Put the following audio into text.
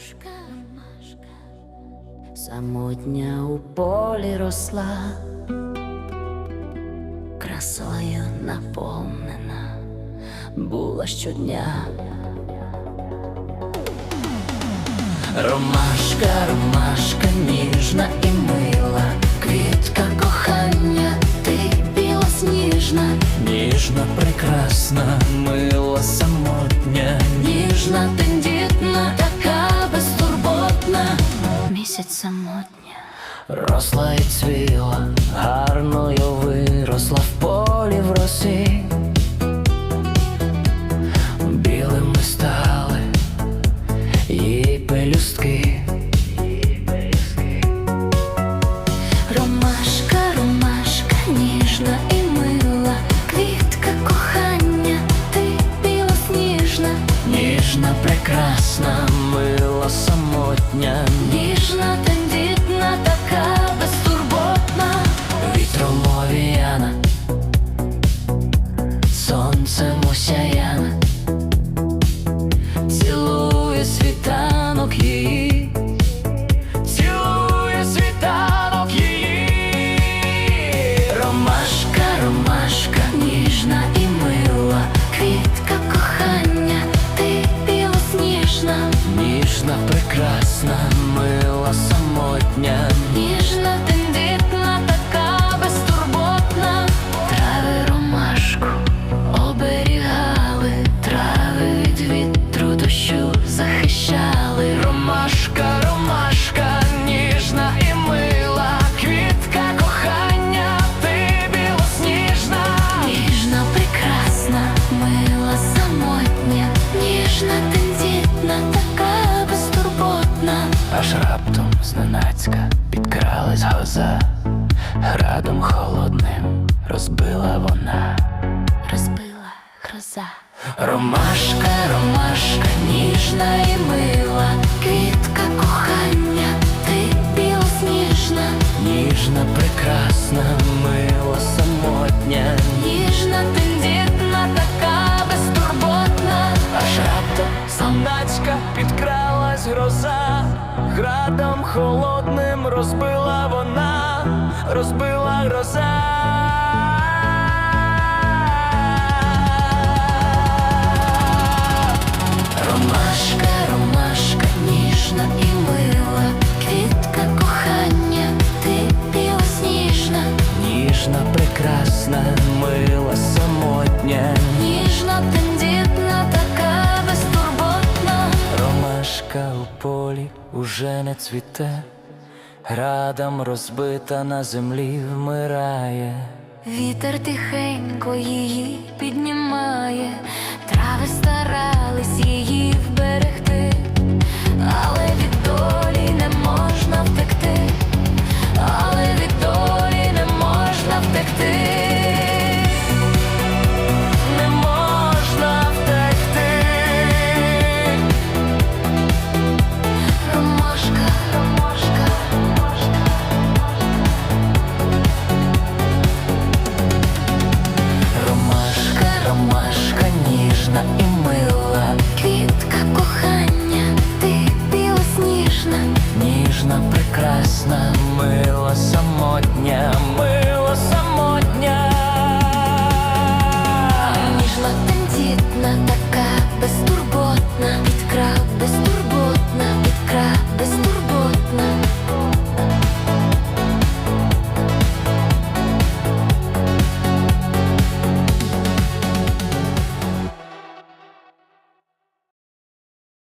Ромашка, ромашка, самотня у полі росла, красою наповнена була щодня. Ромашка, ромашка, ніжна і мила, квітка кохання, ти білосніжна, Ніжна, прекрасна, мила, самотня, ніжна, тендітна, Місяць самотня. росла і цвіла, гарною виросла в полі в росі. Ніжна, прекрасна, мила, самотня, зненацька підкралась гроза, градом холодним розбила вона. Розбила гроза. Ромашка, Ромашка, ніжна і мила, градом холодним розбила вона, розбила гроза. Ромашка, ромашка, ніжна і мила, квітка кохання, ти білосніжна, Ніжна, прекрасна, мила, самотня, ніжна, тендітна, уже не цвіте, градом розбита на землі вмирає. Вітер тихенько її піднімає,